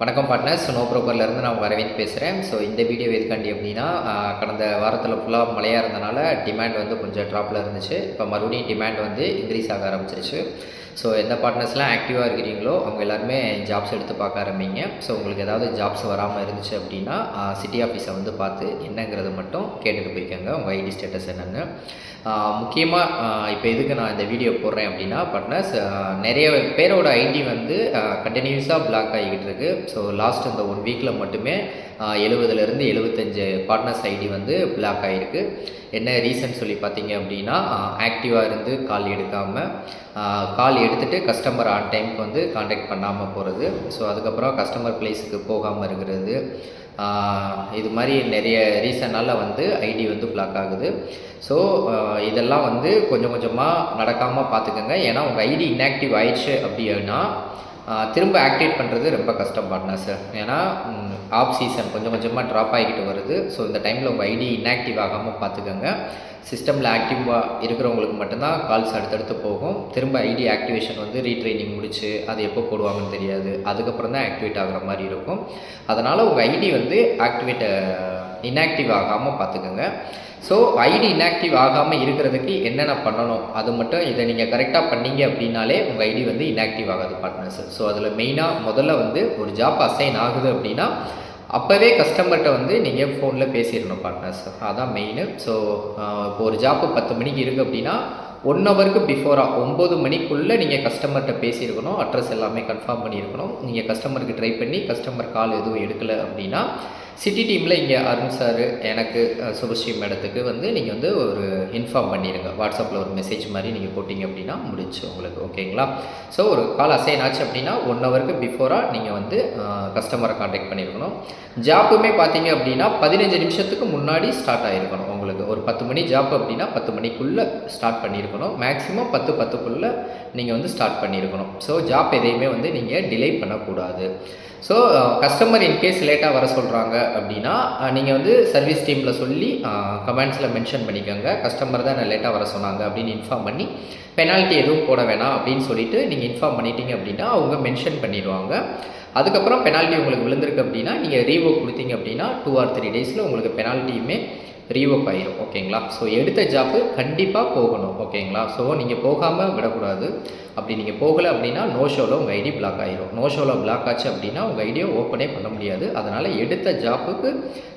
வணக்கம் partners no ப்ரோக்கர்லேருந்து நான் வரவேன் பேசுகிறேன் ஸோ இந்த வீடியோ எதுக்காண்டி அப்படின்னா கடந்த வாரத்தில் ஃபுல்லாக மழையாக இருந்தனால டிமாண்ட் வந்து கொஞ்சம் ட்ராப்பில் இருந்துச்சு. இப்போ மறுபடியும் டிமாண்ட் வந்து இன்க்ரீஸ் ஆக ஆரம்பிச்சிருச்சு. ஸோ எந்த பார்ட்னர்ஸ்லாம் ஆக்டிவாக இருக்கிறீங்களோ அவங்க எல்லாருமே ஜாப்ஸ் எடுத்து பார்க்க ஆரம்பிங்க. ஸோ உங்களுக்கு ஏதாவது ஜாப்ஸ் வராமல் இருந்துச்சு அப்படின்னா சிட்டி ஆஃபீஸை வந்து பார்த்து என்னங்கிறத மட்டும் கேட்டுட்டு போய்க்கோங்க. உங்கள் ஐடி ஸ்டேட்டஸ் என்னென்னு. முக்கியமாக இப்போ எதுக்கு நான் இந்த வீடியோ போடுறேன் அப்படின்னா பார்ட்னர்ஸ் நிறைய பேரோட ஐடி வந்து கண்டினியூஸாக பிளாக் ஆகிக்கிட்டு இருக்குது ஸோ லாஸ்ட் அந்த ஒன் வீக்கில் மட்டுமே எழுபதுலேருந்து எழுபத்தஞ்சு பார்ட்னர்ஸ் ஐடி வந்து பிளாக் ஆகிருக்கு என்ன ரீசன் சொல்லி பார்த்தீங்க அப்படின்னா ஆக்டிவாக இருந்து கால் எடுக்காமல் கால் எடுத்துகிட்டு கஸ்டமர் ஆன் டைமுக்கு வந்து காண்டாக்ட் பண்ணாமல் போகிறது ஸோ அதுக்கப்புறம் கஸ்டமர் பிளேஸுக்கு போகாமல் இருக்கிறது. இது மாதிரி நிறைய ரீசனால் வந்து ஐடி வந்து பிளாக் ஆகுது. ஸோ இதெல்லாம் வந்து கொஞ்சம் கொஞ்சமாக நடக்காமல் பார்த்துக்கோங்க. ஏன்னா உங்கள் ஐடி இன்ஆக்டிவ் ஆயிடுச்சு அப்படின்னா திரும்ப ஆக்டிவேட் பண்ணுறது ரொம்ப கஷ்டம் பண்ணா சார். ஏன்னா ஆஃப் சீசன் கொஞ்சம் கொஞ்சமாக ட்ராப் ஆகிக்கிட்டு வருது. ஸோ இந்த டைமில் உங்கள் ஐடி இன்ஆக்டிவ் ஆகாமல் பார்த்துக்கோங்க சிஸ்டமில் ஆக்டிவாக இருக்கிறவங்களுக்கு மட்டும்தான் கால்ஸ் அடுத்தடுத்து போகும். திரும்ப ஐடி ஆக்டிவேஷன் வந்து ரீட்ரைனிங் முடிச்சு அது எப்போ போடுவாங்கன்னு தெரியாது. அதுக்கப்புறம் தான் ஆக்டிவேட் ஆகிற மாதிரி இருக்கும். அதனால் உங்கள் ஐடி வந்து ஆக்டிவேட்டை இன்ஆக்டிவ் ஆகாமல் பார்த்துக்கோங்க. ஸோ ஐடி இன்ஆக்டிவ் ஆகாமல் இருக்கிறதுக்கு என்னென்ன பண்ணணும்? அது மட்டும் இதை நீங்கள் கரெக்டாக பண்ணீங்க அப்படின்னாலே உங்கள் ஐடி வந்து இன்ஆக்டிவ் ஆகாது பார்ட்னர்ஸ் ஸோ அதில் மெயினாக முதல்ல வந்து ஒரு ஜாப் அசைன் ஆகுது அப்படின்னா அப்போவே கஸ்டமர்கிட்ட வந்து நீங்கள் ஃபோனில் பேசிடணும் பார்ட்னர்ஸ் அதான் மெயின் ஸோ இப்போ ஒரு ஜாப்பு பத்து மணிக்கு இருக்குது அப்படின்னா ஒன் ஹவருக்கு பிஃபோராக ஒம்பது மணிக்குள்ளே நீங்கள் கஸ்டமர்கிட்ட பேசியிருக்கணும். அட்ரஸ் எல்லாமே கன்ஃபார்ம் பண்ணியிருக்கணும். நீங்கள் கஸ்டமருக்கு ட்ரை பண்ணி கஸ்டமர் கால் எதுவும் எடுக்கலை அப்படின்னா சிட்டி டீமில் இங்கே அருண் சார் எனக்கு சுபஸ்ரீ மேடத்துக்கு வந்து நீங்கள் வந்து ஒரு இன்ஃபார்ம் பண்ணிடுங்க வாட்ஸ்அப்பில் ஒரு மெசேஜ் மாதிரி நீங்கள் போட்டிங்க அப்படின்னா முடிச்சு உங்களுக்கு ஓகேங்களா ஸோ ஒரு கால் அசைன் ஆச்சு அப்படின்னா ஒன் ஹவருக்கு பிஃபோராக நீங்கள் வந்து கஸ்டமரை காண்டாக்ட் பண்ணியிருக்கணும் ஜாப்புமே பார்த்தீங்க அப்படின்னா பதினஞ்சு நிமிஷத்துக்கு முன்னாடி ஸ்டார்ட் ஆகிருக்கணும் உங்களுக்கு ஒரு பத்து மணி ஜாப் அப்படின்னா பத்து மணிக்குள்ளே ஸ்டார்ட் பண்ணியிருக்கணும். மேக்ஸிமம் பத்து பத்துக்குள்ளே நீங்கள் வந்து ஸ்டார்ட் பண்ணியிருக்கணும். ஸோ ஜாப் எதையுமே வந்து நீங்கள் டிலே பண்ணக்கூடாது. ஸோ கஸ்டமர் இன்கேஸ் லேட்டாக வர சொல்கிறாங்க அப்படின்னா நீங்கள் வந்து சர்வீஸ் டீமில் சொல்லி கமெண்ட்ஸில் மென்ஷன் பண்ணிக்கோங்க. கஸ்டமர் தான் என்ன லேட்டாக வர சொன்னாங்க அப்படின்னு இன்ஃபார்ம் பண்ணி பெனால்ட்டி எதுவும் போட வேணாம் அப்படின்னு சொல்லிட்டு நீங்கள் இன்ஃபார்ம் பண்ணிட்டீங்க அப்படின்னா அவங்க மென்ஷன் பண்ணிடுவாங்க. அதுக்கப்புறம் பெனால்ட்டி உங்களுக்கு விழுந்திருக்கு அப்படின்னா நீங்கள் ரீவோ கொடுத்தீங்க அப்படின்னா டூ ஆர் த்ரீ டேஸில் உங்களுக்கு பெனால்ட்டியுமே ரீவோக் ஆகிரும் ஓகேங்களா ஸோ எடுத்த ஜாப்பு கண்டிப்பாக போகணும். ஓகேங்களா ஸோ நீங்கள் போகாமல் விடக்கூடாது. அப்படி நீங்கள் போகலை அப்படின்னா நோ ஷோவில் உங்கள் ஐடி பிளாக் ஆகிரும் நோ ஷோவில் பிளாக் ஆச்சு அப்படின்னா உங்கள் ஐடியை ஓப்பனே பண்ண முடியாது. அதனால் எடுத்த ஜாப்புக்கு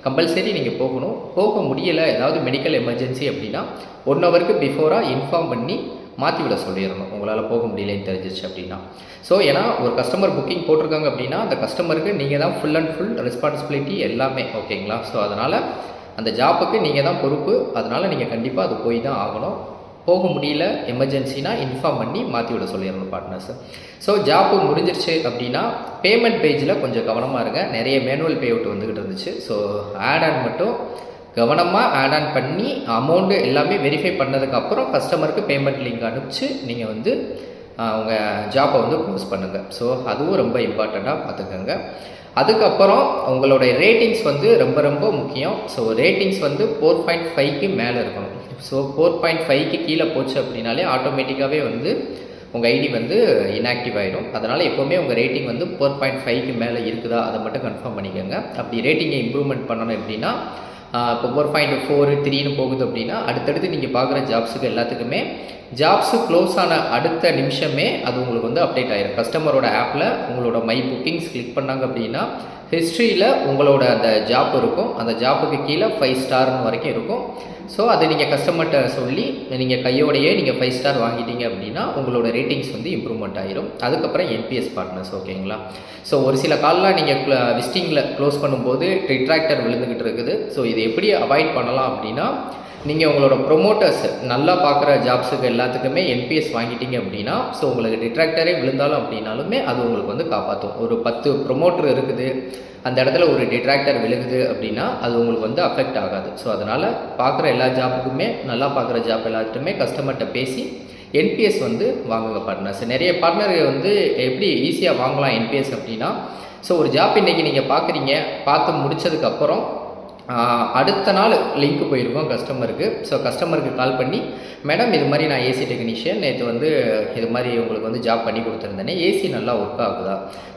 கம்பல்சரி நீங்கள் போகணும். போக முடியலை ஏதாவது மெடிக்கல் எமர்ஜென்சி அப்படின்னா ஒன் ஹவருக்கு பிஃபோராக இன்ஃபார்ம் பண்ணி மாற்றி விட சொல்லிடணும். உங்களால் போக முடியலன்னு தெரிஞ்சிச்சு அப்படின்னா. ஸோ ஏன்னா ஒரு கஸ்டமர் புக்கிங் போட்டிருக்காங்க அப்படின்னா அந்த கஸ்டமருக்கு நீங்கள் தான் ஃபுல் அண்ட் ஃபுல் ரெஸ்பான்சிபிலிட்டி எல்லாமே. ஓகேங்களா ஸோ அதனால் அந்த ஜாப்புக்கு நீங்கள் தான் பொறுப்பு. அதனால் நீங்கள் கண்டிப்பாக அது போய் தான் ஆகணும். போக முடியல எமர்ஜென்சினா இன்ஃபார்ம் பண்ணி மாற்றி விட சொல்லிடணும் பார்ட்னர்ஸ் ஸோ ஜாப்பு முடிஞ்சிருச்சு அப்படின்னா பேமெண்ட் பேஜில் கொஞ்சம் கவனமாக இருங்க. நிறைய மேனுவல் பே அவுட் வந்துக்கிட்டு இருந்துச்சு. ஸோ ஆட் ஆன் மட்டும் கவனமாக ஆட் ஆன் பண்ணி அமௌண்ட்டு எல்லாமே வெரிஃபை பண்ணதுக்கப்புறம் கஸ்டமருக்கு பேமெண்ட் லிங்க் அனுப்பிச்சு நீங்கள் வந்து உங்கள் ஜாப்பை வந்து க்ளோஸ் பண்ணுங்கள் ஸோ அதுவும் ரொம்ப இம்பார்ட்டண்ட்டாக பார்த்துக்கோங்க. அதுக்கப்புறம் உங்களுடைய ரேட்டிங்ஸ் வந்து ரொம்ப ரொம்ப முக்கியம். ஸோ ரேட்டிங்ஸ் வந்து ஃபோர் பாயிண்ட் ஃபைவ்க்கு மேலே இருக்கணும். ஸோ ஃபோர் பாயிண்ட் ஃபைவ்க்கு கீழே போச்சு அப்படின்னாலே ஆட்டோமேட்டிக்காகவே வந்து உங்கள் ஐடி வந்து இன்ஆக்டிவ் ஆகிடும் அதனால் எப்போவுமே உங்கள் ரேட்டிங் வந்து ஃபோர் பாயிண்ட் ஃபைவ்க்கு மேலே இருக்குதா அதை மட்டும் கன்ஃபார்ம் பண்ணிக்கோங்க. அப்படி ரேட்டிங்கை இம்ப்ரூவ்மெண்ட் பண்ணணும் எப்படின்னா இப்போ ஃபோர் பாயிண்ட் ஃபோர் த்ரீன்னு போகுது அப்படின்னா அடுத்தடுத்து நீங்கள் பார்க்குற ஜாப்ஸுக்கு எல்லாத்துக்குமே ஜாப்ஸு க்ளோஸ் ஆன அடுத்த நிமிஷமே அது உங்களுக்கு வந்து அப்டேட் ஆயிரும். கஸ்டமரோட ஆப்பில் உங்களோட மை புக்கிங்ஸ் கிளிக் பண்ணாங்க அப்படின்னா ஹிஸ்ட்ரியில் உங்களோட அந்த ஜாப் இருக்கும். அந்த ஜாப்புக்கு கீழே ஃபைவ் ஸ்டார்னு வரைக்கும் இருக்கும். ஸோ அதை நீங்கள் கஸ்டமர்கிட்ட சொல்லி நீங்கள் கையோடையே நீங்கள் ஃபைவ் ஸ்டார் வாங்கிட்டீங்க அப்படின்னா உங்களோட ரேட்டிங்ஸ் வந்து இம்ப்ரூவ்மெண்ட் ஆயிரும். அதுக்கப்புறம் என்பிஎஸ் பார்ட்னர்ஸ் ஓகேங்களா? ஸோ ஒரு சில கால்லாம் நீங்கள் விஸ்டிங்கில் க்ளோஸ் பண்ணும்போது ரிட்ராக்டர் விழுந்துக்கிட்டு இருக்குது. ஸோ இது எப்படி அவாய்ட் பண்ணலாம் அப்படின்னா நீங்கள் உங்களோட ப்ரொமோட்டர்ஸ் நல்லா பார்க்குற ஜாப்ஸுக்கு எல்லாத்துக்குமே என்பிஎஸ் வாங்கிட்டீங்க அப்படின்னா ஸோ உங்களுக்கு டிட்ராக்டரே விழுந்தாலும் அப்படின்னாலுமே அது உங்களுக்கு வந்து காப்பாற்றும் ஒரு பத்து ப்ரொமோட்டர் இருக்குது அந்த இடத்துல ஒரு டிட்ராக்டர் விழுகுது அப்படின்னா அது உங்களுக்கு வந்து அஃபெக்ட் ஆகாது. ஸோ அதனால் பார்க்குற எல்லா ஜாப்புக்குமே நல்லா பார்க்குற ஜாப் எல்லாத்துக்குமே கஸ்டமர்கிட்ட பேசி என்பிஎஸ் வந்து வாங்குங்க பார்ட்னர்ஸ் நிறைய பார்ட்னர்கள் வந்து எப்படி ஈஸியாக வாங்கலாம் என்பிஎஸ் அப்படின்னா ஸோ ஒரு ஜாப் இன்றைக்கி நீங்கள் பார்க்குறீங்க பார்த்து முடிச்சதுக்கப்புறம் அடுத்த நாள் லிங்க் போயிருக்கோம் கஸ்டமருக்கு ஸோ கஸ்டமருக்கு கால் பண்ணி மேடம் இது மாதிரி நான் ஏசி டெக்னீஷியன் நேற்று வந்து இது மாதிரி உங்களுக்கு வந்து ஜாப் பண்ணி கொடுத்துருந்தேனே. ஏசி நல்லா ஒர்க் ஆகுதா?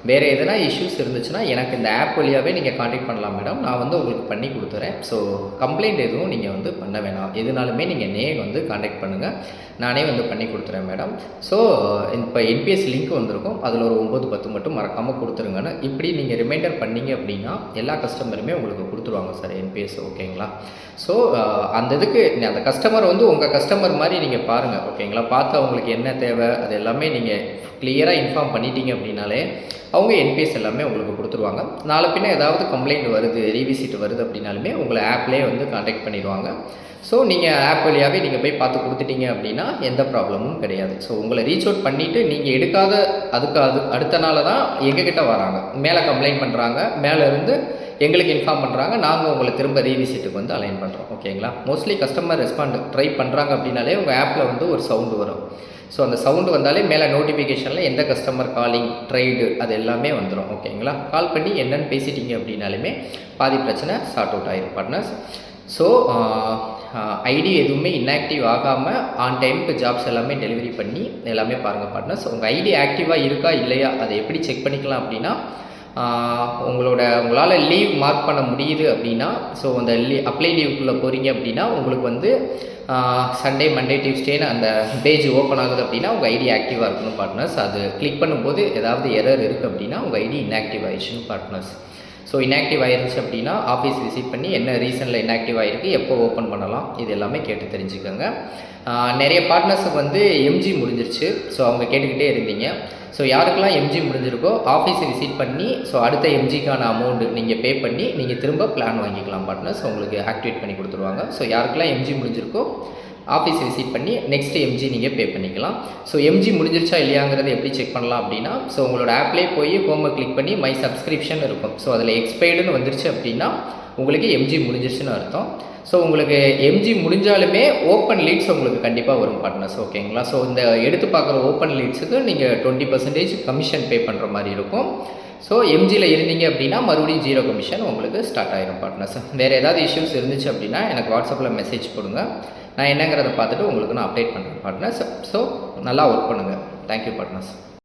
வேறு எதனா இஷ்யூஸ் இருந்துச்சுன்னா எனக்கு இந்த ஆப் வழியாகவே நீங்கள் காண்டாக்ட் பண்ணலாம் மேடம் நான் வந்து உங்களுக்கு பண்ணி கொடுத்துறேன். ஸோ கம்ப்ளைண்ட் எதுவும் நீங்கள் வந்து பண்ண வேணாம். எதுனாலுமே நீங்கள் நே வந்து காண்டாக்ட் பண்ணுங்கள் நானே வந்து பண்ணி கொடுத்துறேன் மேடம் ஸோ இப்போ என்பிஎஸ் லிங்க் வந்திருக்கும். அதில் ஒரு ஒம்பது பத்து மட்டும் மறக்காமல் கொடுத்துருங்கன்னு. இப்படி நீங்கள் ரிமைண்டர் பண்ணீங்க அப்படின்னா எல்லா கஸ்டமருமே உங்களுக்கு கொடுத்துருவாங்க சார் என்பிஎஸ் ஓகேங்களா ஸோ அந்த இதுக்கு அந்த கஸ்டமர் வந்து உங்கள் கஸ்டமர் மாதிரி நீங்கள் பாருங்கள் ஓகேங்களா பார்த்து அவங்களுக்கு என்ன தேவை அது எல்லாமே நீங்கள் கிளியராக இன்ஃபார்ம் பண்ணிட்டீங்க அப்படின்னாலே அவங்க என்பிஎஸ் எல்லாமே உங்களுக்கு கொடுத்துருவாங்க. நாளை பின்ன ஏதாவது கம்ப்ளைண்ட் வருது ரீவிசிட் வருது அப்படின்னாலுமே உங்களை ஆப்லேயே வந்து காண்டாக்ட் பண்ணிடுவாங்க. ஸோ நீங்கள் ஆப் வழியாகவே நீங்கள் போய் பார்த்து கொடுத்துட்டீங்க அப்படின்னா எந்த ப்ராப்ளமும் கிடையாது. ஸோ உங்களை ரீச் அவுட் பண்ணிவிட்டு நீங்கள் எடுக்காத அதுக்கு அது அடுத்த நாள் தான் எங்ககிட்ட வராங்க. மேலே கம்ப்ளைண்ட் பண்ணுறாங்க மேலே இருந்து எங்களுக்கு இன்ஃபார்ம் பண்ணுறாங்க நாங்கள் உங்களை திரும்ப ரீவிசிட்டுக்கு வந்து அலைன் பண்ணுறோம் ஓகேங்களா மோஸ்ட்லி கஸ்டமர் ரெஸ்பாண்ட் ட்ரை பண்ணுறாங்க அப்படின்னாலே உங்கள் ஆப்பில் வந்து ஒரு சவுண்டு வரும். ஸோ அந்த சவுண்டு வந்தாலே மேலே நோட்டிஃபிகேஷனில் எந்த கஸ்டமர் காலிங் ட்ரைடு அது எல்லாமே வந்துடும் ஓகேங்களா கால் பண்ணி என்னென்னு பேசிட்டீங்க அப்படின்னாலுமே பாதி பிரச்சனை சார்ட் அவுட் ஆகிரும் பார்ட்னர்ஸ் ஸோ ஐடி எதுவுமே இன்ஆக்டிவ் ஆகாமல் ஆன் டைமுக்கு ஜாப்ஸ் எல்லாமே டெலிவரி பண்ணி எல்லாமே பாருங்கள் பார்ட்னர்ஸ் உங்கள் ஐடி ஆக்டிவாக இருக்கா இல்லையா அதை எப்படி செக் பண்ணிக்கலாம் அப்படின்னா உங்களோட உங்களால் லீவ் மார்க் பண்ண முடியுது அப்படின்னா ஸோ அந்த லீ அப்ளை லீவுக்குள்ளே போகிறீங்க அப்படின்னா உங்களுக்கு வந்து சண்டே மண்டே டியூஸ்டேன்னு அந்த பேஜ் ஓப்பன் ஆகுது அப்படின்னா உங்கள் ஐடி ஆக்டிவாக இருக்கணும் பார்ட்னர்ஸ் அது கிளிக் பண்ணும்போது ஏதாவது எரர் இருக்குது அப்படின்னா உங்கள் ஐடி இன்ஆக்டிவ் ஆயிடுச்சுன்னு பார்ட்னர்ஸ் ஸோ இன்ஆக்டிவ் ஆயிருச்சு அப்படின்னா ஆஃபீஸ் விசிட் பண்ணி என்ன ரீசனில் இன்ஆக்டிவ் ஆகிருக்கு எப்போ ஓப்பன் பண்ணலாம் இது எல்லாமே கேட்டு தெரிஞ்சுக்கோங்க. நிறைய பார்ட்னர்ஸுக்கு வந்து எம்ஜி முடிஞ்சிருச்சு. ஸோ அவங்க கேட்டுக்கிட்டே இருந்தீங்க. ஸோ யாருக்கெல்லாம் எம்ஜி முடிஞ்சிருக்கோ ஆஃபீஸை விசிட் பண்ணி ஸோ அடுத்த எம்ஜிக்கான அமௌண்ட்டு நீங்கள் பே பண்ணி நீங்கள் திரும்ப பிளான் வாங்கிக்கலாம் பார்ட்னர்ஸ் உங்களுக்கு ஆக்டிவேட் பண்ணி கொடுத்துருவாங்க. ஸோ யாருக்கெல்லாம் எம்ஜி முடிஞ்சிருக்கோ ஆஃபீஸ் விசிட் பண்ணி நெக்ஸ்ட் எம்ஜி நீங்கள் பே பண்ணிக்கலாம். ஸோ எம்ஜி முடிஞ்சிருச்சா இல்லையாங்கிறத எப்படி செக் பண்ணலாம் அப்படின்னா ஸோ உங்களோட ஆப்லேயே போய் ஹோமை கிளிக் பண்ணி மை சப்ஸ்கிரிப்ஷன் இருக்கும். ஸோ அதில் எக்ஸ்பைர்டுன்னு வந்துருச்சு அப்படின்னா உங்களுக்கு எம்ஜி முடிஞ்சிருச்சுன்னு அர்த்தம். ஸோ உங்களுக்கு எம்ஜி முடிஞ்சாலுமே ஓப்பன் லீட்ஸ் உங்களுக்கு கண்டிப்பாக வரும் பார்ட்னர்ஸ் ஓகேங்களா ஸோ இந்த எடுத்து பார்க்குற ஓப்பன் லீட்ஸுக்கு நீங்கள் டுவெண்ட்டி பர்சன்டேஜ் கமிஷன் பே பண்ணுற மாதிரி இருக்கும். ஸோ எம்ஜியில் இருந்தீங்க அப்படின்னா மறுபடியும் ஜீரோ கமிஷன் உங்களுக்கு ஸ்டார்ட் ஆகிடும் பார்ட்னர்ஸ் வேறு ஏதாவது இஷ்யூஸ் இருந்துச்சு அப்படின்னா எனக்கு வாட்ஸ்அப்பில் மெசேஜ் கொடுங்க நான் என்னங்கிறத பார்த்துட்டு உங்களுக்கு நான் அப்டேட் பண்ணுறேன் பார்ட்னர்ஸ் ஸோ நல்லா ஒர்க் பண்ணுங்கள் தேங்க்யூ பார்ட்னர்ஸ்